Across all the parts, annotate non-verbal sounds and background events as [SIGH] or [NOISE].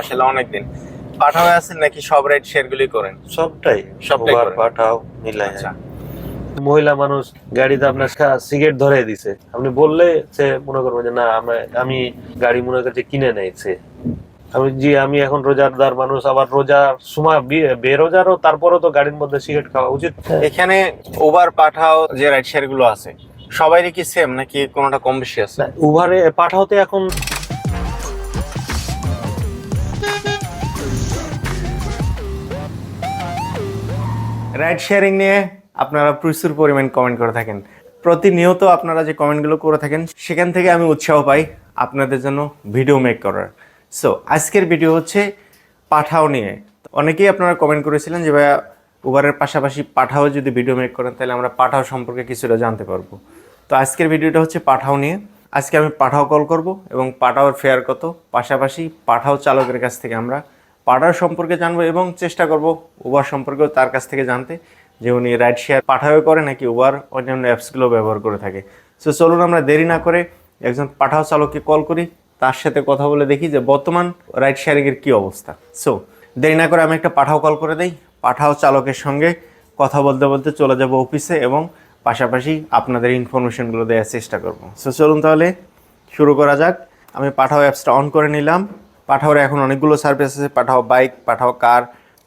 আসলে অনেকদিন। পাঠাও আছেন নাকি সব রাইড শেয়ার গুলি করেন? সবটাই। সবটাই করেন। পাঠাও মিলাই। আচ্ছা। মহিলা মানুষ গাড়িতে আপনার সিগারেট ধরে দিছে। আপনি বললে সে মনে করবে যে না আমি গাড়ি মনে করছে কিনে নেইছে। আমি জি আমি এখন রোজাদার মানুষ আবার রোজার সময় বেরোজারও তারপরও তো গাড়ির মধ্যে সিগারেট খাওয়া উচিত। এখানে উবার পাঠাও যে রাইড শেয়ারগুলো আছে সবারই কি সেম নাকি কোনোটা কম বেশি আছে? উবারে পাঠাওতে এখন রাইড শেয়ারিং নিয়ে আপনারা প্রচুর পরিমাণ কমেন্ট করে থাকেন। প্রতিনিয়ত আপনারা যে কমেন্টগুলো করে থাকেন, সেখান থেকে আমি উৎসাহ পাই আপনাদের জন্য ভিডিও মেক করার। সো আজকের ভিডিও হচ্ছে পাঠাও নিয়ে। অনেকেই আপনারা কমেন্ট করেছিলেন যে, ভাইয়া উবারের পাশাপাশি পাঠাও যদি ভিডিও মেক করেন, তাহলে আমরা পাঠাও সম্পর্কে কিছুটা জানতে পারব। তো আজকের ভিডিওটা হচ্ছে পাঠাও নিয়ে। আজকে আমি পাঠাও কল করব এবং পাঠাওর ফেয়ার কত? পাশাপাশি পাঠাও চালকের কাছ থেকে আমরা পাঠাও সম্পর্কে জানব এবং চেষ্টা করব উবার সম্পর্কেও তার কাছ থেকে জানতে, যে উনি রাইড শেয়ার পাঠাও করে নাকি উবার অন্যান্য অ্যাপসগুলো ব্যবহার করে থাকে। সো চলুন আমরা দেরি না করে একজন পাঠাও চালককে কল করি, তার সাথে কথা বলে দেখি যে বর্তমান রাইড শেয়ারিংয়ের কী অবস্থা। সো দেরি না করে আমি একটা পাঠাও কল করে দেই। পাঠাও চালকের সঙ্গে কথা বলতে বলতে চলে যাব অফিসে এবং পাশাপাশি আপনাদের ইনফরমেশনগুলো দেওয়ার চেষ্টা করব। সো চলুন তাহলে শুরু করা যাক। আমি পাঠাও অ্যাপসটা অন করে নিলাম। পাঠাওর এখন অনেকগুলো সার্ভিস আছে, Pathao bike Pathao car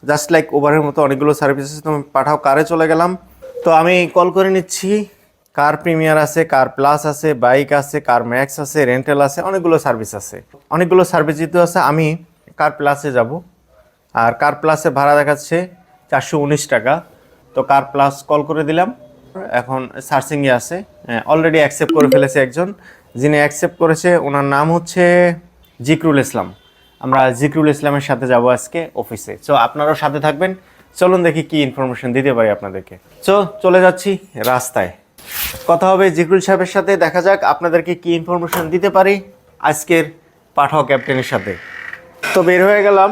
just like ওভারের মতো অনেকগুলো সার্ভিস আছে, তো পাঠাও কারে চলে গেলাম। তো আমি কল করে নিচ্ছি। কার প্রিমিয়ার আছে কার প্লাস আছে বাইক আছে কার ম্যাক্স আছে রেন্টাল আছে, অনেকগুলো সার্ভিস আছে। অনেকগুলো সার্ভিস যেহেতু আছে, আমি কার প্লাসে যাব। আর কার প্লাসে ভাড়া দেখাচ্ছে চারশো উনিশ টাকা। তো কার প্লাস কল করে দিলাম। এখন সার্চিংয়ে আছে। অলরেডি অ্যাকসেপ্ট করে ফেলেছে একজন। যিনি অ্যাকসেপ্ট করেছে, ওনার নাম হচ্ছে জিকরুল ইসলাম। আমরা জিকরুল ইসলামের সাথে যাব আজকে অফিসে সো আপনারাও সাথে থাকবেন। চলুন দেখি কি ইনফরমেশন দিতে পারি আপনাদেরকে। সো চলে যাচ্ছি রাস্তায়। কথা হবে জিকরুল সাহেবের সাথে। দেখা যাক আপনাদেরকে কি ইনফরমেশন দিতে পারি আজকের পাঠাও ক্যাপ্টেনের সাথে। তো বের হয়ে গেলাম।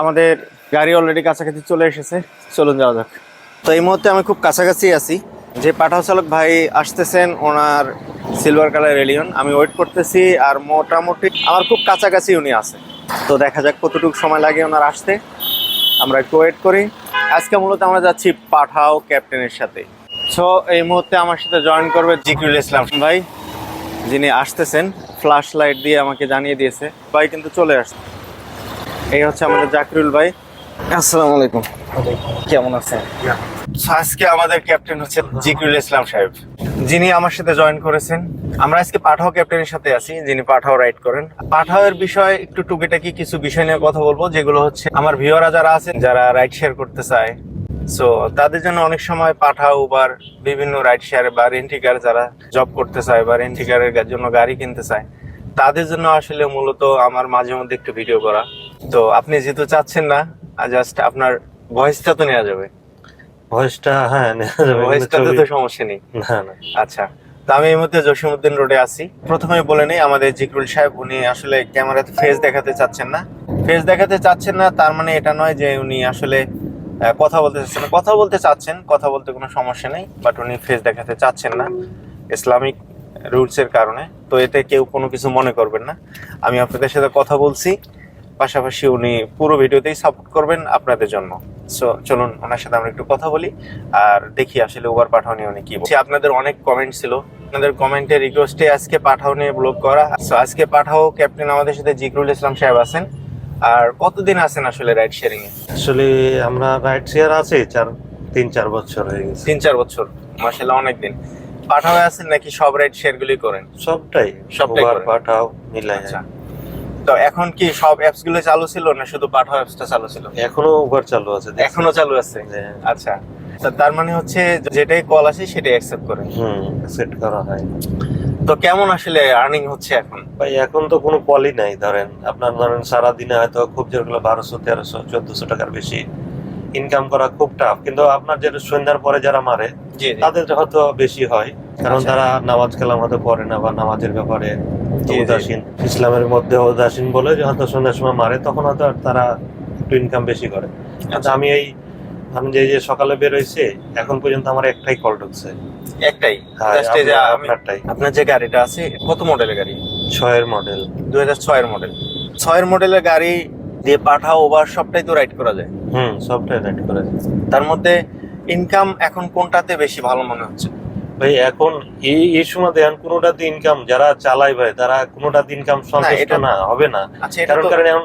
আমাদের গাড়ি অলরেডি কাছাকাছি চলে এসেছে। চলুন যাওয়া যাক। তো এই মুহূর্তে আমি খুব কাছাকাছি আছি। যে পাঠাও চালক ভাই আসতেছেন, ওনার সিলভার কালার এলিয়ন আমি ওয়েট করতেছি আর মোটামুটি আমার খুব কাছাকাছি উনি আছে। তো দেখা যাক কতটুকু সময় লাগে ওনার আসতে। আমরা একটু ওয়েট করি। আজকে মূলত আমরা যাচ্ছি পাঠাও ক্যাপ্টেনের সাথে। সো এই মুহূর্তে আমার সাথে জয়েন করবে জিকরুল ইসলাম ভাই, যিনি আসতেছেন। ফ্ল্যাশ লাইট দিয়ে আমাকে জানিয়ে দিয়েছে। ভাই কিন্তু চলে আসছে। এই হচ্ছে আমাদের জাকিরুল ভাই। আসসালামু আলাইকুম। কেমন আছেন? আজকে আমাদের ক্যাপ্টেন হচ্ছে জিকরুল ইসলাম সাহেব। যিনি আমার সাথে জয়েন করেছেন, আমরা আজকে পাঠাও ক্যাপ্টেনের সাথে আছি, যিনি পাঠাও রাইড করেন। পাঠাওয়ের বিষয়ে একটু টুকিটাকি কিছু বিষয় নিয়ে কথা বলব, যেগুলো হচ্ছে আমার ভিওরা যারা আছেন, যারা রাইড শেয়ার করতে চায়। সো তাদের জন্য অনেক সময় পাঠাও উবার বিভিন্ন রাইড শেয়ার বা রেন্টিকার যারা জব করতে চায় বা রেন্টিকারের জন্য গাড়ি কিনতে চায়, তাদের জন্য আসলে মূলত আমার মাঝে মধ্যে একটু ভিডিও করা। তো, আপনি যেহেতু চাচ্ছেন না জাস্ট আপনার ভয়েসটা তো নেওয়া যাবে। ভয়েসটা হ্যাঁ নেওয়া যাবে, তো সমস্যা নেই। না না। আচ্ছা তো আমি এই মুহূর্তে জসিমউদ্দিন রোডে আছি। প্রথমে বলে নেই আমাদের জিকরুল সাহেব উনি আসলে ক্যামেরাতে ফেস দেখাতে চাচ্ছেন না। ফেস দেখাতে চাচ্ছেন না তার মানে এটা নয় যে উনি আসলে কথা বলতে চাচ্ছেন না। কথা বলতে চাচ্ছেন কথা বলতে কোনো সমস্যা নেই বাট উনি ফেস দেখাতে চাচ্ছেন না ইসলামিক রুলসের কারণে। তো এতে কেউ কোনো কিছু মনে করবেন না। আমি আপনাদের সাথে কথা বলছি পাশাপাশি উনি পুরো ভিডিওতেই সাপোর্ট করবেন আপনাদের জন্য। সো চলুন ওনার সাথে আমরা একটু কথা বলি আর দেখি আসলে ওভার পাঠাও নিয়ে উনি কি বলছে। আপনাদের অনেক কমেন্ট ছিল। আপনাদের কমেন্টের রিকোয়েস্টে আজকে পাঠাও নিয়ে ব্লগ করা। সো আজকে পাঠাও ক্যাপ্টেন আমাদের সাথে জিকরুল ইসলাম সাহেব আছেন। আর কতদিন আছেন আসলে রাইড শেয়ারিং এ? আসলে আমরা রাইড শেয়ার আছে চার তিন চার বছর হয়ে গেছে। তিন চার বছর। মাসাল্লাহ অনেক দিন পাঠাও আছেন নাকি সব রাইড শেয়ার গুলি করেন? সবটাই। সবটাই পাঠাও মিলাই। আচ্ছা। তো এখন কি সব অ্যাপসগুলো চালু ছিল না শুধু পাঠাও অ্যাপসটা চালু ছিল? এখনও উবার চালু আছে এখনও চালু আছে? হ্যাঁ। আচ্ছা। তার মানে হচ্ছে যেটাই কল আসে সেটাই অ্যাকসেপ্ট করে। হুম সেট করা হয়। তো কেমন আসলে আর্নিং হচ্ছে এখন? ভাই এখন তো কোনো কলই নাই ধরেন। আপনার ধরেন সারাদিনে হয়তো খুব জোরগুলো বারোশো তেরোশো চোদ্দশো টাকার বেশি ইনকাম করা খুব টাফ কিন্তু আপনার যেটা সন্ধ্যার পরে যারা মারে তাদের হয়তো বেশি হয়। কারণ আচ্ছা। তারা নামাজ কালাম হয়তো পড়ে না বা নামাজের ব্যাপারে। উদাসীন। ইসলামের মধ্যে উদাসীন বলে যে হয়তো সন্ধ্যার সময় মারে তখন হয়তো তারা একটু ইনকাম বেশি করে। আচ্ছা। আমি এই আমি যে যে সকালে বের হয়েছে এখন পর্যন্ত আমার একটাই কল ঢুকছে। একটাই? হ্যাঁ আপনারটাই। আপনার যে গাড়িটা আছে কত মডেলের গাড়ি? ছয়ের মডেল দুই হাজার ছয়ের মডেল ছয়ের মডেলের গাড়ি দিয়ে পাঠাও ওভার সবটাই তো রাইড করা যায়। হুম সবটাই রাইড করা যায়। তার মধ্যে ইনকাম এখন কোনটাতে বেশি ভালো মনে হচ্ছে? ভাই এখন এই এই সময় দেখেন কোনোটাতে ইনকাম যারা চালায় ভাই তারা কোনোটাতে ইনকাম সন্তুষ্ট না হবে না। আচ্ছা কারণ কারণ এখন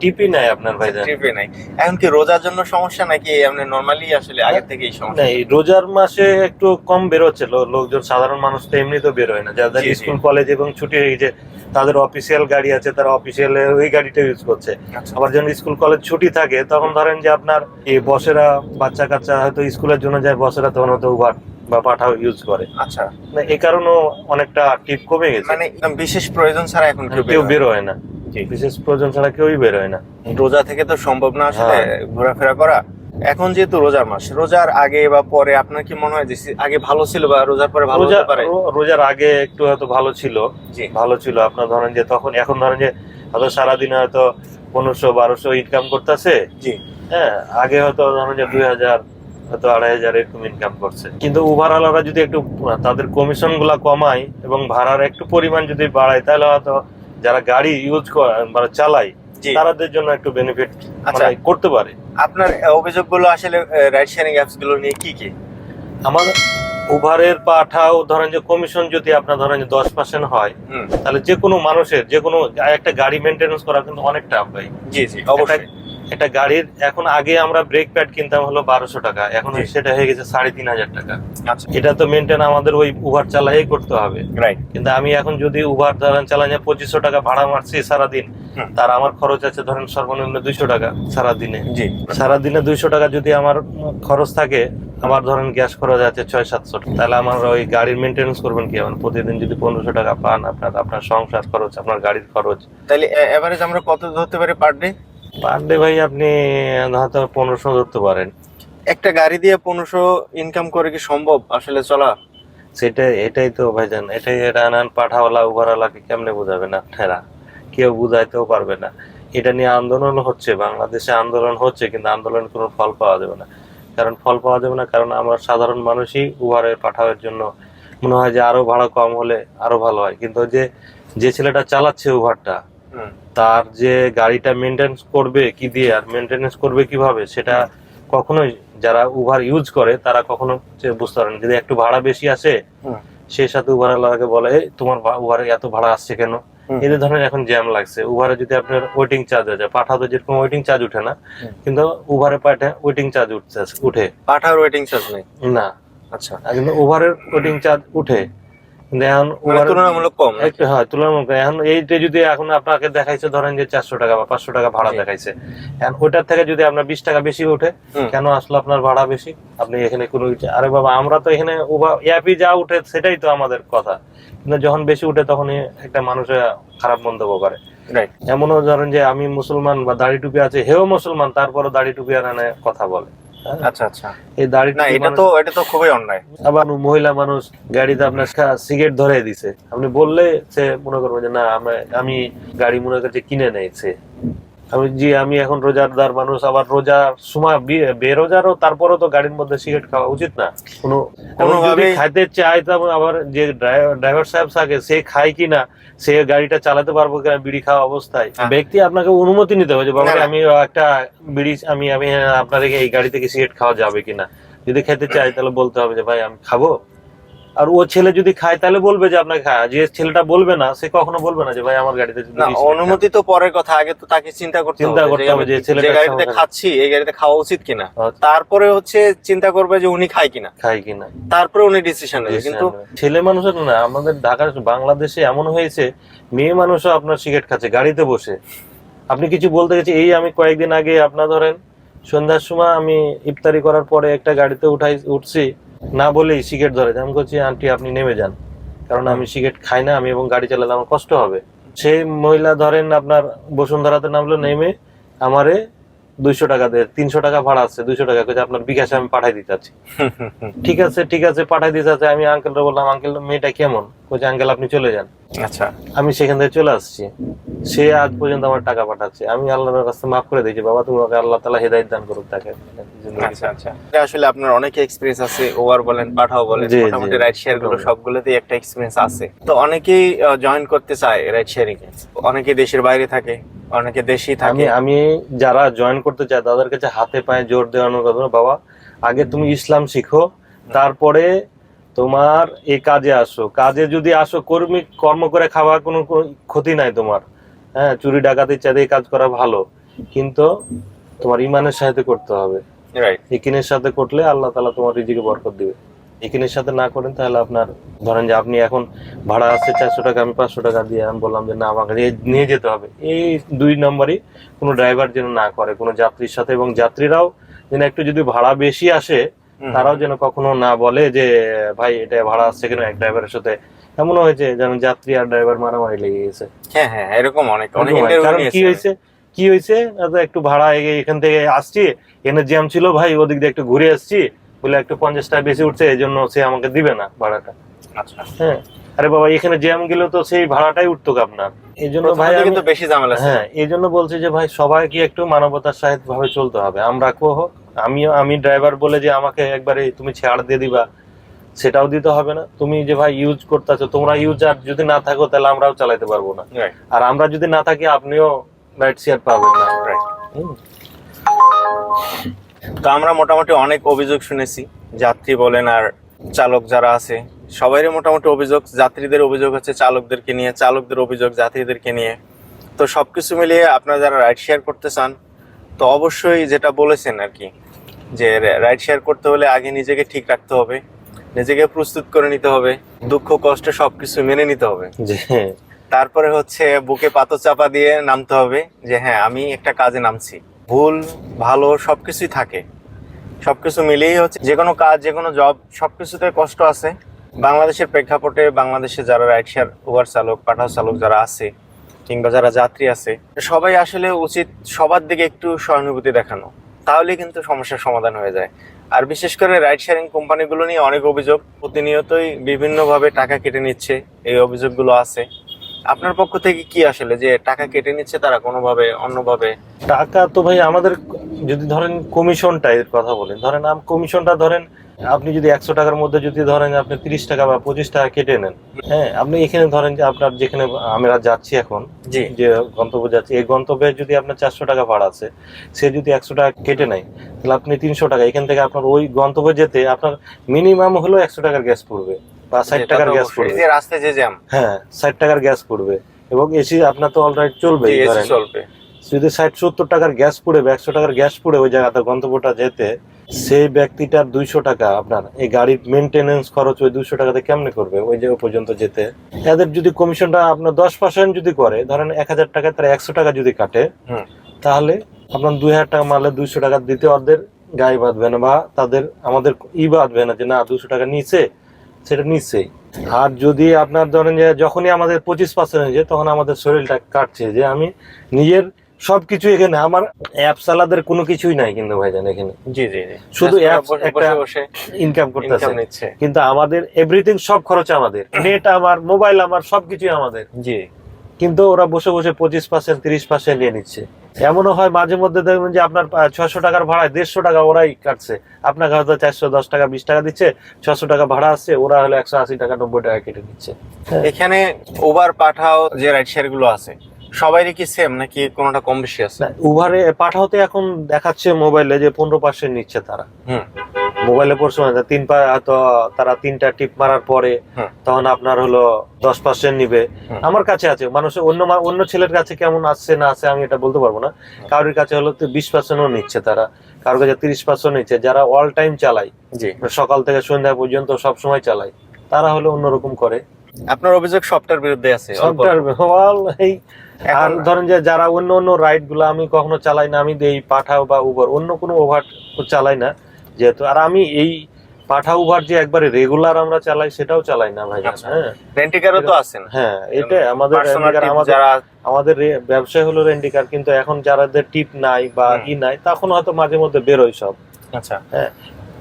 টিপি নাই আপনার ভাই ট্রিপে নাই। এখন কি রোজার জন্য সমস্যা নাকি এমনি নরমালি আসলে আগে থেকেই সমস্যা? না এই রোজার মাসে একটু কম বেরোচ্ছে লো- লোকজন সাধারণ মানুষ তো এমনি তো বেরোয় না। যাদের। স্কুল কলেজ এবং ছুটি হয়ে গেছে তাদের অফিসিয়াল গাড়ি আছে তারা অফিসিয়াল ওই গাড়িটা ইউজ করছে। আচ্ছা। আবার যখন স্কুল কলেজ ছুটি থাকে তখন ধরেন যে আপনার এই বসেরা বাচ্চা কাচ্চা হয়তো স্কুলের জন্য যায় বসেরা তখন হয়তো উবার বা পাঠাও ইউজ করে। আচ্ছা। এই কারণেও অনেকটা টিপ কমে গেছে। মানে একদম বিশেষ প্রয়োজন ছাড়া এখন কেউ বের হয় না। বিশেষ প্রয়োজন ছাড়া কেউই বেরোয় না। না। রোজা থেকে তো সম্ভব না আসলে হ্যাঁ। ঘোরাফেরা করা। এখন যেহেতু রোজার মাস রোজার আগে বা পরে আপনার কি মনে হয় যে আগে ভালো ছিল বা রোজার পরে ভালো হতে পারে? রোজার আগে একটু হয়তো ভালো ছিল। জি। ভালো ছিল। আপনার ধরেন যে তখন এখন ধরেন যে হয়তো সারাদিনে হয়তো পনেরোশো বারোশো ইনকাম করতেছে। জি। হ্যাঁ আগে হয়তো ধরেন যে দুই হাজার হয়তো আড়াই হাজার এরকম ইনকাম করছে। কিন্তু ওভারঅলারা যদি একটু তাদের কমিশনগুলা কমায় এবং ভাড়ার একটু পরিমাণ যদি বাড়ায় তাহলে হয়তো যারা গাড়ি ইউজ করে মানে চালায় জি। তাদের জন্য একটু বেনিফিট আচ্ছা। মানে করতে পারে। আপনার অভিযোগগুলো আসলে রাইড শেয়ারিং অ্যাপসগুলো নিয়ে কি কি? আমার উভারের পাঠাও ধরেন যে কমিশন যদি আপনার ধরেন যে দশ পার্সেন্ট হয় তাহলে যে কোনো মানুষের যে কোনো একটা গাড়ি মেনটেন্স করা কিন্তু অনেক টাফ ভাই। জি জি অবশ্যই। একটা গাড়ির এখন আগে আমরা ব্রেক প্যাড কিনতাম হলো বারোশো টাকা এখন। সেটা হয়ে গেছে সাড়ে তিন হাজার টাকা। আচ্ছা। এটা তো মেনটেন আমাদের ওই উবার চালাই করতে হবে। রাইট কিন্তু আমি এখন যদি উবার ধরেন চালাই পঁচিশশো টাকা ভাড়া মারছি সারাদিন তার আমার খরচ আছে ধরেন সর্বনিম্ন দুইশো টাকা সারাদিনে। জি। সারাদিনে দুইশো টাকা যদি আমার খরচ থাকে আমার ধরেন গ্যাস খরচ আছে ছয় সাতশো টাকা। তাহলে আমার ওই গাড়ির মেনটেন্স করবেন কি আমার প্রতিদিন যদি পনেরোশো টাকা পান আপনার আপনার সংসার খরচ আপনার গাড়ির খরচ। তাহলে এভারেজ আমরা কত ধরতে পারি পার ডে পার ডে ভাই আপনি হয়তো পনেরোশো ধরতে পারেন। একটা গাড়ি দিয়ে পনেরোশো ইনকাম করে কি সম্ভব? আসলে চলা। সেটা এটাই তো ভাইজান এটাই এটা নান পাঠাওয়ালা উবারওয়ালাকে কেমনে বোঝাবে না আপনারা কেউ বুঝাইতেও পারবে না। এটা নিয়ে আন্দোলন হচ্ছে বাংলাদেশে আন্দোলন হচ্ছে কিন্তু আন্দোলন কোনো ফল পাওয়া যাবে না। কারণ ফল পাওয়া যাবে না কারণ আমরা সাধারণ মানুষই উবারের পাঠাওয়ার জন্য মনে হয় যে আরও ভাড়া কম হলে আরও ভালো হয়। কিন্তু যে যে ছেলেটা চালাচ্ছে উবারটা তার যে গাড়িটা মেনটেন্স করবে কি দিয়ে আর মেনটেনেন্স করবে কীভাবে সেটা কখনোই যারা উভার ইউজ করে তারা কখনো বুঝতে পারে না। যদি একটু ভাড়া বেশি আসে সেই সাথে উবার আলাদাকে বলে তোমার উবারে এত ভাড়া আসছে কেন? এদের ধরনের এখন জ্যাম লাগছে। উবারে যদি আপনার ওয়েটিং চার্জ আছে পাঠাতে যেরকম ওয়েটিং চার্জ উঠে না কিন্তু উবারে পাঠে ওয়েটিং চার্জ উঠছে উঠে। পাঠার ওয়েটিং চার্জ নেই? না। আচ্ছা। কিন্তু উবারের ওয়েটিং চার্জ উঠে। এখন মানে তুলনামূলক কম একটু হয় তুলনামূলক। এখন এইটা যদি এখন আপনাকে দেখাইছে ধরেন যে চারশো টাকা বা পাঁচশো টাকা ভাড়া। দেখাইছে। এখন ওইটার থেকে যদি আপনার বিশ টাকা বেশি ওঠে কেন আসলো আপনার ভাড়া বেশি? আপনি এখানে কোনো আরে বাবা আমরা তো এখানে অ্যাপই যা উঠে সেটাই তো আমাদের কথা। কিন্তু যখন বেশি উঠে তখনই একটা মানুষের খারাপ মন্তব্য করে। এমনও ধরেন যে আমি মুসলমান বা দাড়ি টুপি আছে হেও মুসলমান তারপরও দাড়ি টুপি আর কথা বলে? আচ্ছা আচ্ছা। এই দাড়ি না এটা তো এটা তো খুবই অন্যায়। আবার মহিলা মানুষ গাড়িতে আপনার সিগারেট ধরে দিছে। আপনি বললে সে মনে করবে যে না আমি- গাড়ি মনে করছে কিনে নেইছে আমি জি আমি এখন রোজাদার মানুষ আবার রোজার সময় বেরোজারও তারপরও তো গাড়ির মধ্যে সিগারেট খাওয়া উচিত না কোনো কোনো যদি কোনোভাবেই- খাইতে চায় তবে আবার যে ড্রাইভার সাহেব থাকে সে খায় কিনা সে গাড়িটা চালাতে পারব কিনা বিড়ি খাওয়া অবস্থায় হ্যাঁ। ব্যক্তি আপনাকে অনুমতি নিতে হবে যে বাবা না, না। আমি একটা বিড়ি আমি আমি আপনার এই গাড়ি থেকে সিগারেট খাওয়া যাবে কিনা যদি খেতে চাই তাহলে বলতে হবে যে ভাই আমি খাব আর ও ছেলে যদি খায় তাহলে বলবে যে আপনাকে খায়। যে ছেলেটা বলবে না সে কখনো বলবে না যে ভাই আমার গাড়িতে না অনুমতি তো পরের কথা আগে তো তাকে চিন্তা করতে চিন্তা করতে হবে যে যে গাড়িতে খাচ্ছি এই গাড়িতে খাওয়া উচিত কিনা? আচ্ছা। তারপরে হচ্ছে চিন্তা করবে যে উনি খায় কিনা? খায় কিনা। তারপরে উনি ডিসিশন নেবে। কিন্তু ছেলে মানুষের না আমাদের ঢাকার বাংলাদেশে এমন হয়েছে মেয়ে মানুষও আপনার সিগারেট খাচ্ছে গাড়িতে বসে। আপনি কিছু বলতে গেছি এই আমি কয়েকদিন আগে আপনার ধরেন সন্ধ্যার সময় আমি ইফতারি করার পরে একটা গাড়িতে উঠাই উঠছি না বলেই সিগারেট ধরে। আমি বলছি আন্টি আপনি নেমে যান। কারণ আমি সিগারেট খাই না আমি এবং গাড়ি চালালে আমার কষ্ট হবে। সেই মহিলা ধরেন আপনার বসুন্ধরাতে নামলো নেমে আমারে দুইশো টাকা দেয় তিনশো টাকা ভাড়া আছে দুইশো টাকা করে আপনার বিকাশে আমি পাঠাই দিতে চাচ্ছি। [LAUGHS] ঠিক আছে ঠিক আছে পাঠাই দিতে আছে আমি আঙ্কেলরা বললাম আঙ্কেল মেয়েটা কেমন? কোচ আঙ্কেল আপনি চলে যান। আচ্ছা আমি সেখান থেকে চলে আসছি। সে আজ পর্যন্ত আমার টাকা পাঠাচ্ছে। আমি আল্লাহর কাছে মাফ করে দিয়েছি বাবা তোমাকে আল্লাহ তালা হেদায়ত দান করুক তাকে। আচ্ছা আচ্ছা। আসলে আপনার অনেক এক্সপিরিয়েন্স আছে ওভার বলেন পাঠাও বলেন। মোটামুটি রাইড শেয়ারগুলো সবগুলোতেই একটা এক্সপিরিয়েন্স আছে। তো অনেকেই জয়েন করতে চায় রাইড শেয়ারিং এ অনেকেই দেশের বাইরে থাকে অনেকে দেশি আমি থাকে। আমি যারা জয়েন করতে চায় তাদের কাছে হাতে পায়ে জোর দেওয়ানোর কথা বাবা আগে তুমি ইসলাম শিখো তারপরে তোমার এই কাজে আসো। কাজে যদি আসো কর্মী কর্ম করে খাওয়া কোনো ক্ষতি নাই তোমার। হ্যাঁ চুরি ডাকাতি চাঁদে কাজ করা ভালো। কিন্তু তোমার ইমানের সাথে করতে হবে। রাইট ইকিনের সাথে করলে আল্লাহ তালা তোমার রিজিকে বরকত দিবে। ইকিনের সাথে না করেন তাহলে আপনার ধরেন যে আপনি এখন ভাড়া আছে চারশো টাকা আমি পাঁচশো টাকা দিয়ে আমি বললাম যে না আমাকে নিয়ে যেতে হবে। এই দুই নম্বরই কোনো ড্রাইভার যেন না করে কোনো যাত্রীর সাথে। এবং যাত্রীরাও যেন একটু যদি ভাড়া বেশি আসে তারাও যেন কখনো না বলে যে ভাই এটা ভাড়া আসছে কেন এক ড্রাইভারের সাথে। এমনও হয়েছে যেন যাত্রী আর ড্রাইভার মারামারি লেগে গেছে। হ্যাঁ হ্যাঁ এরকম অনেক কারণ কি হয়েছে? কি হয়েছে? একটু ভাড়া এখান থেকে আসছি এখানে জ্যাম ছিল ভাই ওদিক দিয়ে একটু ঘুরে আসছি। বলে একটু পঞ্চাশ টাকা বেশি উঠছে এই জন্য সে আমাকে দিবে না ভাড়াটা। আচ্ছা। হ্যাঁ। আরে বাবা এখানে জ্যাম গেলেও তো সেই ভাড়াটাই উঠতো আপনার এই জন্য ভাই কিন্তু বেশি ঝামেলা হ্যাঁ এই জন্য বলছি যে ভাই সবাইকে একটু মানবতার সাহিত ভাবে চলতে হবে। আমরা কো হোক আমিও আমি ড্রাইভার বলে যে আমাকে একবারে তুমি ছাড় দিয়ে দিবা সেটাও দিতে হবে না। তুমি যে ভাই ইউজ করতেছো তোমরা ইউজার যদি না থাকো তাহলে আমরাও চালাতে পারব না। আর আমরা যদি না থাকি আপনিও রাইট শেয়ার পাবেন না। তো আমরা মোটামুটি অনেক অভিযোগ শুনেছি যাত্রী বলেন আর চালক যারা আছে সবারই মোটামুটি অভিযোগ। যাত্রীদের অভিযোগ হচ্ছে চালকদেরকে নিয়ে চালকদের অভিযোগ যাত্রীদেরকে নিয়ে। তো সবকিছু মিলিয়ে আপনারা যারা রাইড শেয়ার করতে চান তো অবশ্যই যেটা বলেছেন আর কি যে রাইড শেয়ার করতে হলে আগে নিজেকে ঠিক রাখতে হবে নিজেকে প্রস্তুত করে নিতে হবে দুঃখ কষ্ট সবকিছু মেনে নিতে হবে। তারপরে হচ্ছে বুকে পাথর চাপা দিয়ে নামতে হবে যে হ্যাঁ আমি একটা কাজে নামছি। ভুল ভালো সবকিছুই থাকে। সবকিছু মিলিয়েই হচ্ছে যে কোনো কাজ যে কোনো জব সবকিছুতে কষ্ট আছে। বাংলাদেশের প্রেক্ষাপটে বাংলাদেশে যারা রাইড শেয়ার উবার চালক পাঠাও চালক যারা আছে কিংবা যারা যাত্রী আছে সবাই আসলে উচিত সবার দিকে একটু সহানুভূতি দেখানো। তাহলে কিন্তু সমস্যার সমাধান হয়ে যায়। আর বিশেষ করে রাইড শেয়ারিং কোম্পানিগুলো নিয়ে অনেক অভিযোগ। প্রতিনিয়তই বিভিন্নভাবে টাকা কেটে নিচ্ছে, এই অভিযোগগুলো আছে। আপনার পক্ষ থেকে কি আসলে যে টাকা কেটে নিচ্ছে তারা কোনোভাবে, অন্যভাবে? টাকা তো ভাই আমাদের যদি ধরেন কমিশনটা এর কথা বলেন ধরেন আম কমিশনটা ধরেন আপনি যদি একশো টাকার মধ্যে যদি ধরেন আপনি তিরিশ টাকা বা পঁচিশ টাকা কেটে নেন হ্যাঁ আপনি এখানে ধরেন যে আপনার যেখানে আমরা যাচ্ছি এখন যে গন্তব্য যাচ্ছি এই গন্তব্যে যদি আপনার চারশো টাকা ভাড়া আছে সে যদি একশো টাকা কেটে নেয় তাহলে আপনি তিনশো টাকা এখান থেকে আপনার ওই গন্তব্যে যেতে আপনার মিনিমাম হলো একশো টাকার গ্যাস পড়বে বা ষাট টাকার গ্যাস পড়বে। রাস্তায় যে জ্যাম। হ্যাঁ ষাট টাকার গ্যাস পড়বে এবং এসি আপনার তো অলরাইট চলবে চলবে। যদি ষাট সত্তর টাকার গ্যাস পড়বে একশো টাকার গ্যাস পড়ে ওই জায়গাতে গন্তব্যটা যেতে সেই ব্যক্তিটার দুইশো টাকা আপনার এই গাড়ির মেনটেনেন্স খরচ ওই দুইশো টাকাতে কেমনে করবে? ওই জায়গা পর্যন্ত যেতে। এদের যদি কমিশনটা আপনার দশ পার্সেন্ট যদি করে ধরেন এক হাজার টাকা তারা একশো টাকা যদি কাটে তাহলে আপনার দুই হাজার টাকা মারলে দুইশো টাকা দিতে ওদের গায়ে বাঁধবে না বা তাদের আমাদের ই বাঁধবে না যে না দুশো টাকা নিচ্ছে সেটা নিচ্ছেই আর যদি আপনার ধরেন যে যখনই আমাদের পঁচিশ পার্সেন্ট হয়েছে তখন আমাদের শরীরটা কাটছে যে আমি নিজের সবকিছু এখানে আমার অ্যাপ চালাদের কোনো কিছুই নাই কিন্তু ভাইজান এখানে। জি জি শুধু ইনকাম করতেছে। কিন্তু আমাদের এভরিথিং সব খরচ আমাদের। [COUGHS] নেট আমার মোবাইল আমার সবকিছুই আমাদের। জি। কিন্তু ওরা বসে বসে পঁচিশ পার্সেন্ট তিরিশ পার্সেন্ট নিয়ে নিচ্ছে। এমনও হয় মাঝে মধ্যে দেখবেন যে আপনার ছশো টাকার ভাড়ায় দেড়শো টাকা ওরাই কাটছে। আপনাকে হয়তো চারশো দশ টাকা বিশ টাকা দিচ্ছে ছশো টাকা ভাড়া আসছে ওরা হলো একশো আশি টাকা নব্বই টাকা কেটে নিচ্ছে। এখানে ওভার পাঠাও যে রাইড শেয়ারগুলো আছে সবাইরই কি সেম নাকি কোনোটা কম বেশি আছে? উবারে পাঠাওতে এখন দেখাচ্ছে মোবাইলে যে পনেরো পার্সেন্ট নিচ্ছে তারা। মোবাইলে পড়ছে মানে তিন পা হয়তো তারা তিনটা টিপ মারার পরে তখন আপনার হলো দশ পার্সেন্ট নিবে। আমার কাছে আছে মানুষের অন্য অন্য ছেলের কাছে কেমন আসছে না আছে আমি এটা বলতে পারব না। কারোর কাছে হলো বিশ পার্সেন্টও নিচ্ছে তারা কারোর কাছে তিরিশ পার্সেন্ট নিচ্ছে। যারা অল টাইম চালায় জি। সকাল থেকে সন্ধ্যা পর্যন্ত সব সময় চালায় তারা হলো অন্যরকম করে। আপনার অভিযোগ সবটার বিরুদ্ধে আছে। সবটার এই আর ধরেন যে যারা অন্য অন্য রাইডগুলো আমি কখনো চালাই না আমি এই পাঠাও বা উবার অন্য কোনো ওভার চালাই না যেহেতু। আর আমি এই পাঠা উবার যে একবারে রেগুলার আমরা চালাই সেটাও চালাই না ভাই আচ্ছা। হ্যাঁ। রেন্টিকারও তো আছেন। হ্যাঁ এটা আমাদের যারা আমাদের ব্যবসায় হলো রেন্ডিকার কিন্তু এখন যারাদের টিপ নাই বা ই নাই তখন হয়তো মাঝে মধ্যে বেরোয় সব। আচ্ছা। হ্যাঁ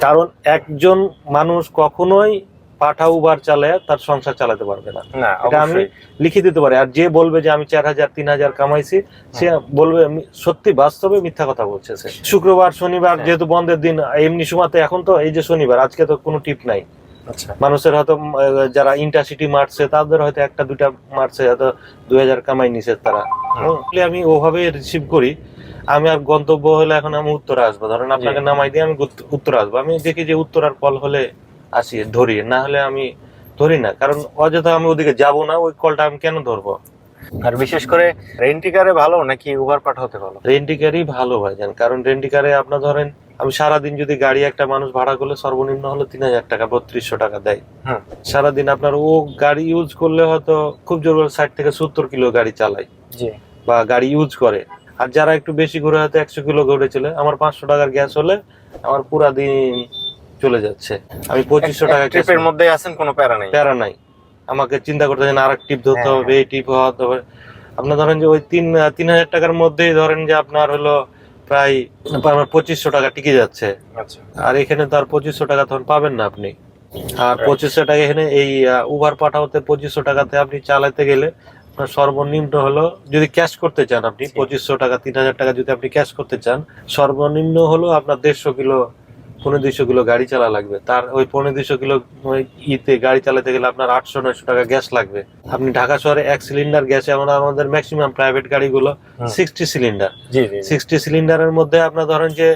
কারণ একজন মানুষ কখনোই পাঠা উবার চালায় তার সংসার চালাতে পারবে না। এটা আমি লিখে দিতে পারি। আর যে বলবে যে আমি চার হাজার তিন হাজার কামাইছি সে বলবে সত্যি বাস্তবে মিথ্যা কথা বলছে সে। শুক্রবার শনিবার হ্যাঁ। যেহেতু বন্ধের দিন এমনি সময়তে এখন তো এই যে শনিবার আজকে তো কোনো টিপ নাই। আচ্ছা। মানুষের হয়তো যারা ইন্টারসিটি মারছে তাদের হয়তো একটা দুইটা মারছে হয়তো দুই হাজার কামাই নিছে তারা। আমি ওভাবে রিসিভ করি। আমি আর গন্তব্য হলে এখন আমি উত্তরে আসব। ধরেন আপনাকে নামাই দিয়ে আমি উত্ত- উত্তরে আসব। আমি দেখি যে উত্তরার কল হলে আসি ধরি। না হলে আমি ধরি না। কারণ অযথা আমি ওদিকে যাব না ওই কলটা আমি কেন ধরবো? আর বিশেষ করে রেন্টিকারে ভালো নাকি উবার পাঠাতে ভালো? রেন্টিকারই ভালো ভাইজান। কারণ রেন্টিকারে আপনার ধরেন আমি সারাদিন যদি গাড়ি একটা মানুষ ভাড়া করলে সর্বনিম্ন হলো তিন হাজার টাকা বত্রিশশো টাকা দেয়। হুম। সারাদিন আপনার ও গাড়ি ইউজ করলে হয়তো খুব জোর ষাট থেকে সত্তর কিলো গাড়ি চালায়। বা গাড়ি ইউজ করে। আর যারা একটু বেশি ঘুরে হয়তো একশো কিলো ঘুরে চলে আমার পাঁচশো টাকার গ্যাস হলে আমার পুরা দিন চলে যাচ্ছে। আমি পঁচিশশো টাকা ট্রিপের মধ্যে আছেন কোনো প্যারা নেই? প্যারা নাই। আমাকে চিন্তা করতে না আর টিপ ধরতে হ্যাঁ, হবে এই টিপ হতে হবে। আপনার ধরেন যে ওই তিন তিন হাজার টাকার মধ্যেই ধরেন যে আপনার হলো প্রায় আপনার পঁচিশশো টাকা টিকে যাচ্ছে। আচ্ছা। আর এখানে তো আর পঁচিশশো টাকা তখন পাবেন না আপনি। আর পঁচিশশো টাকা এখানে এই উবার পাঠাওতে পঁচিশশো টাকাতে আপনি চালাতে গেলে আপনার সর্বনিম্ন হলো যদি ক্যাশ করতে চান আপনি পঁচিশশো টাকা তিন হাজার টাকা যদি আপনি ক্যাশ করতে চান সর্বনিম্ন হলো আপনার দেড়শো কিলো পনেরো দুইশো কিলো গাড়ি চালা লাগবে। তার ওই পনেরো দুইশো কিলো ওই ইতে গাড়ি চালাতে গেলে আপনার আটশো নয়শো টাকা গ্যাস লাগবে। আপনি ঢাকা শহরে এক সিলিন্ডার গ্যাসে আমরা আমাদের ম্যাক্সিমাম প্রাইভেট গাড়িগুলো সিক্সটি সিলিন্ডার। জি জি। সিক্সটি সিলিন্ডারের মধ্যে আপনার ধরেন যে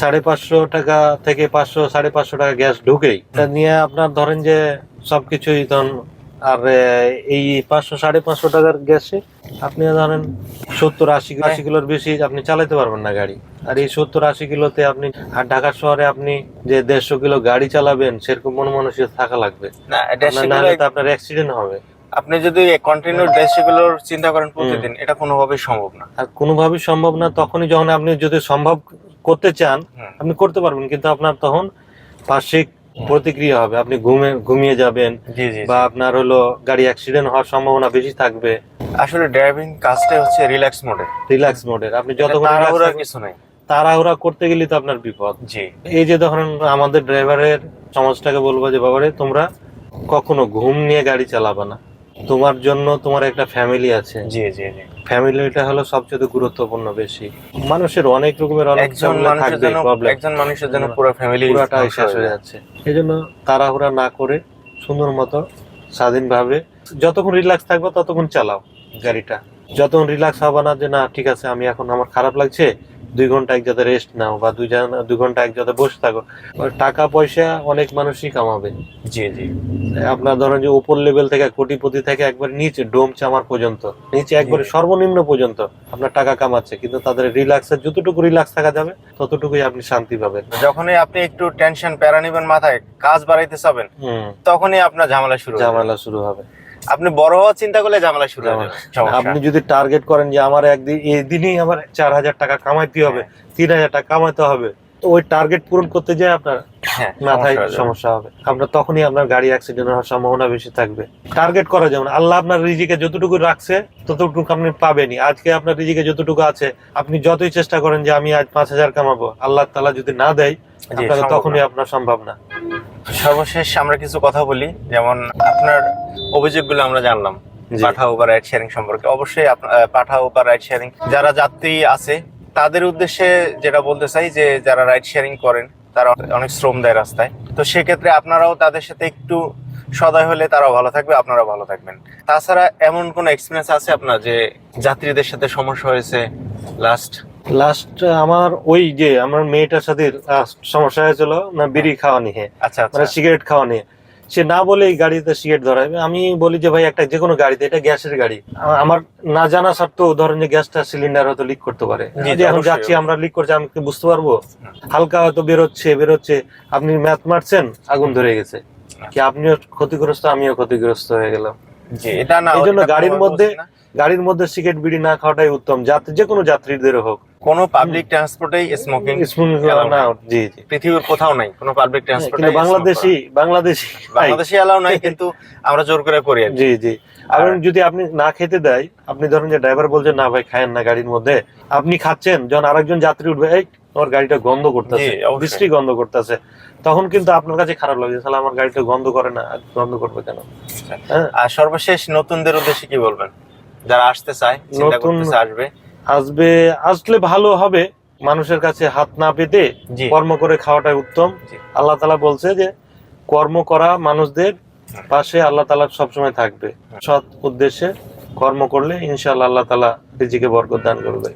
সাড়ে পাঁচশো টাকা থেকে পাঁচশো সাড়ে পাঁচশো টাকা গ্যাস ঢুকেই। তা নিয়ে আপনার ধরেন যে সবকিছুই তখন আর এই পাঁচশো সাড়ে পাঁচশো টাকার গ্যাসে আপনি ধরেন সত্তর আশি আশি কিলোর বেশি আপনি চালাতে পারবেন না গাড়ি। আর এই সত্তর আশি কিলোতে আপনি আর ঢাকা শহরে আপনি যে দেড়শো কিলো গাড়ি চালাবেন সেরকম মন মানসিক থাকা লাগবে। না হলে তো আপনার অ্যাক্সিডেন্ট হবে। আপনি যদি কন্টিনিউ দেড়শো কিলোর চিন্তা করেন প্রতিদিন এটা কোনোভাবেই সম্ভব না। আর কোনোভাবেই সম্ভব না তখনই যখন আপনি যদি সম্ভব করতে চান আপনি করতে পারবেন কিন্তু আপনার তখন পার্শ্বিক প্রতিক্রিয়া হবে। আপনি ঘুমে ঘুমিয়ে যাবেন বা আপনার হলো গাড়ি অ্যাক্সিডেন্ট হওয়ার সম্ভাবনা বেশি থাকবে। আসলে ড্রাইভিং কাজটাই হচ্ছে রিল্যাক্স মোডে রিল্যাক্স মোডের আপনি যতক্ষণ relax তাড়াহুড়া কিছু নাই। তাড়াহুড়া করতে গেলে তো আপনার বিপদ। জি। এই যে ধরেন আমাদের ড্রাইভারের সমাজটাকে বলব যে বাবারে তোমরা কখনো ঘুম নিয়ে গাড়ি চালাবা না। তোমার জন্য তোমার একটা ফ্যামিলি আছে। জি জি জি। ফ্যামিলিটা হলো সবচেয়ে গুরুত্বপূর্ণ বেশি। মানুষের অনেক রকমের অনেক একজন মানুষের জন্য একজন মানুষের জন্য পুরো ফ্যামিলি পুরোটা শেষ হয়ে যাচ্ছে। এই জন্য তাড়াহুড়া না করে সুন্দর মতো স্বাধীনভাবে যতক্ষণ রিল্যাক্স থাকবে ততক্ষণ চালাও গাড়িটা। যতক্ষণ রিল্যাক্স হবে না যে না ঠিক আছে আমি এখন আমার খারাপ লাগছে দুই ঘণ্টা এক যাতে রেস্ট নাও বা দুই দুই ঘণ্টা এক যাতে বসে থাকো। টাকা পয়সা অনেক মানুষই কামাবে। জি জি। আপনার ধরেন যে উপর লেভেল থেকে কোটিপতি থেকে একবার নিচে ডোম চামার পর্যন্ত নিচে একবারে সর্বনিম্ন পর্যন্ত আপনার টাকা কামাচ্ছে। কিন্তু তাদের রিল্যাক্সের যতটুকু রিল্যাক্স থাকা যাবে ততটুকুই আপনি শান্তি পাবেন। যখনই আপনি একটু টেনশন প্যারা নেবেন মাথায় কাজ বাড়াইতে চাবেন তখনই আপনার ঝামেলা শুরু হবে। ঝামেলা শুরু হবে। আপনি বড় হওয়ার চিন্তা করলে ঝামেলা শুরু হবে আপনি যদি টার্গেট করেন যে আমার একদিন এই দিনই আমার চার হাজার টাকা কামাইতে হবে তিন হাজার টাকা কামাইতে হবে তো ওই টার্গেট পূরণ করতে যায় আপনার হ্যাঁ মাথায় সমস্যা হয়ে হবে। আপনার তখনই আপনার গাড়ি অ্যাক্সিডেন্ট হওয়ার সম্ভাবনা বেশি থাকবে। টার্গেট করা যেমন আল্লাহ আপনার রিজিকে যতটুকু রাখছে ততটুকু আপনি পাবেনই। আজকে আপনার রিজিকে যতটুকু আছে আপনি যতই চেষ্টা করেন যে আমি আজ পাঁচ হাজার কামাবো আল্লাহ তালা যদি না দেয় তখনই আপনার সম্ভব না। সর্বশেষ আমরা কিছু কথা বলি যেমন আপনার অভিযোগগুলো আমরা জানলাম। পাঠাও বা রাইড শেয়ারিং সম্পর্কে। অবশ্যই পাঠাও বা রাইড শেয়ারিং যারা যাত্রী আছে তাদের উদ্দেশ্যে যেটা বলতে চাই যে যারা রাইড শেয়ারিং করেন তারা অনেক শ্রম দেয় রাস্তায়। তো সেক্ষেত্রে আপনারাও তাদের সাথে একটু সদয় হলে তারাও ভালো থাকবে আপনারাও ভালো থাকবেন। তাছাড়া এমন কোন এক্সপিরিয়েন্স আছে আপনার যে যাত্রীদের সাথে সমস্যা হয়েছে লাস্ট লাস্ট আমার ওই যে আমার মেয়েটার সাথে সমস্যা হয়েছিল না বিড়ি খাওয়া নিয়ে। আচ্ছা আচ্ছা। মানে সিগারেট খাওয়া নিয়ে। সে না বলেই গাড়িতে সিগারেট ধরায় আমি বলি যে ভাই একটা যে কোনো গাড়িতে এটা গ্যাসের গাড়ি। আমার না জানা সত্ত্বেও ধরেন যে গ্যাসটা সিলিন্ডার হয়তো লিক করতে পারে। যে এখন যাচ্ছি আমরা লিক করছি আমি কি বুঝতে পারব? হালকা হয়তো বেরোচ্ছে বেরোচ্ছে। আপনি ম্যাথ মারছেন আগুন ধরে গেছে। কি আপনিও ক্ষতিগ্রস্ত আমিও ক্ষতিগ্রস্ত হয়ে গেলাম। এই জন্য গাড়ির মধ্যে-। গাড়ির মধ্যে সিগারেট বিড়ি না খাওয়াটাই উত্তম। যাত্রী যে কোনো যাত্রীদের হোক। কোনো পাবলিক ট্রান্সপোর্টেই স্মোকিং Allow না জি জি। পৃথিবীর কোথাও নাই কোনো পাবলিক ট্রান্সপোর্টে কিন্তু বাংলাদেশি বাংলাদেশি বাংলাদেশে এলাও নাই কিন্তু আমরা জোর করে করি জি জি। আর যদি আপনি না খেতে দেয় আপনি ধরেন যে ড্রাইভার বলছেন না ভাই খায়েন না গাড়ির মধ্যে। আপনি খাচ্ছেন যখন আরেকজন যাত্রী উঠবে এই তোমার গাড়িটা গন্ধ করতেছে বৃষ্টি গন্ধ করতেছে। তখন কিন্তু আপনার কাছে খারাপ লাগছে তাহলে আমার গাড়িটা গন্ধ করে না গন্ধ করবে কেন? হ্যাঁ। আর সর্বশেষ নতুনদের উদ্দেশ্যে কি বলবেন? যারা আসতে চায় চিন্তা করতেছে আসবে। আসবে আসলে ভালো হবে। মানুষের কাছে হাত না পেতে কর্ম করে খাওয়াটাই উত্তম। আল্লাহ তালা বলছে যে কর্ম করা মানুষদের পাশে আল্লাহ তালা সবসময় থাকবে। সৎ উদ্দেশ্যে কর্ম করলে ইনশাল্লাহ আল্লাহ তালা রিজিকে বরকত দান করবে।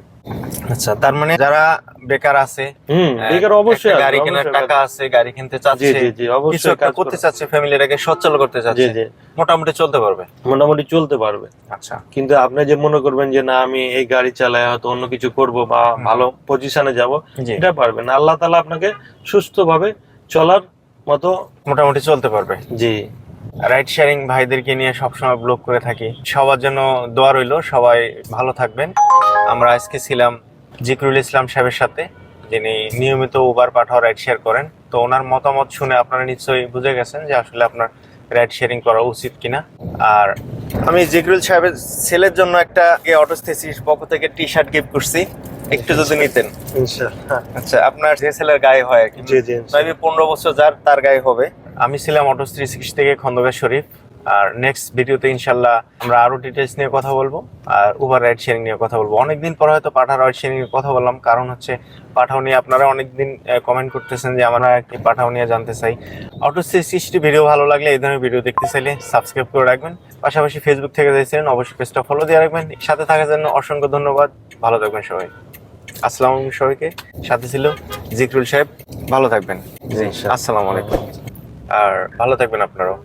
আচ্ছা তার মানে যারা বেকার আছে হুম বেকার অবশ্যই গাড়ি কেনার টাকা আছে গাড়ি কিনতে চাচ্ছে জি জি অবশ্যই কাজ করতে। চাচ্ছে ফ্যামিলিটাকে সচ্ছল করতে চাচ্ছে জি। মোটামুটি চলতে পারবে? মোটামুটি চলতে পারবে। আচ্ছা। কিন্তু আপনি যে মনে করবেন যে না আমি এই গাড়ি চালাই হয়তো অন্য কিছু করব বা ভালো পজিশনে যাব এটা পারবেন না। আল্লাহ তালা আপনাকে সুস্থভাবে চলার মতো মোটামুটি চলতে পারবে। জি। রাইড শেয়ারিং ভাইদেরকে নিয়ে সবসময় ব্লগ করে থাকি। সবার জন্য দোয়া রইল সবাই ভালো থাকবেন। আমরা আজকে ছিলাম জিকরুল ইসলাম সাহেবের সাথে যিনি নিয়মিত উবার পাঠাও রাইড শেয়ার করেন। তো ওনার মতামত শুনে আপনারা নিশ্চয়ই বুঝে গেছেন যে আসলে আপনার রাইড শেয়ারিং করা উচিত কিনা। আর আমি জিকরুল সাহেবের ছেলের জন্য একটা অটো অটোস্থেসিস পক্ষ থেকে টি শার্ট গিফট করছি। একটু যদি নিতেন। আচ্ছা আপনার যে ছেলের গায়ে হয় আর কি। পনেরো বছর যার তার গায়ে হবে। আমি ছিলাম অটো থ্রি সিক্স থেকে খন্দকার শরীফ। আর নেক্সট ভিডিওতে ইনশাল্লাহ আমরা আরও ডিটেলস নিয়ে কথা বলব। আর উবার রাইড শেয়ারিং নিয়ে কথা বলব। অনেকদিন পর হয়তো পাঠা রাইড শেয়ারিং নিয়ে কথা বললাম। কারণ হচ্ছে পাঠাও নিয়ে আপনারা অনেকদিন কমেন্ট করতেছেন যে আমরা একটি পাঠাও নিয়ে জানতে চাই। অটো থ্রি সিক্সটি ভিডিও ভালো লাগলে এই ধরনের ভিডিও দেখতে চাইলে সাবস্ক্রাইব করে রাখবেন। পাশাপাশি ফেসবুক থেকে দেখছিলেন অবশ্যই পেজটা ফলো দিয়ে রাখবেন। সাথে থাকার জন্য অসংখ্য ধন্যবাদ। ভালো থাকবেন সবাই। আসসালামু আলাইকুম সবাইকে। সাথে ছিল জিকরুল সাহেব। ভালো থাকবেন। জি। আসসালামু আলাইকুম। আর ভালো থাকবেন আপনারাও।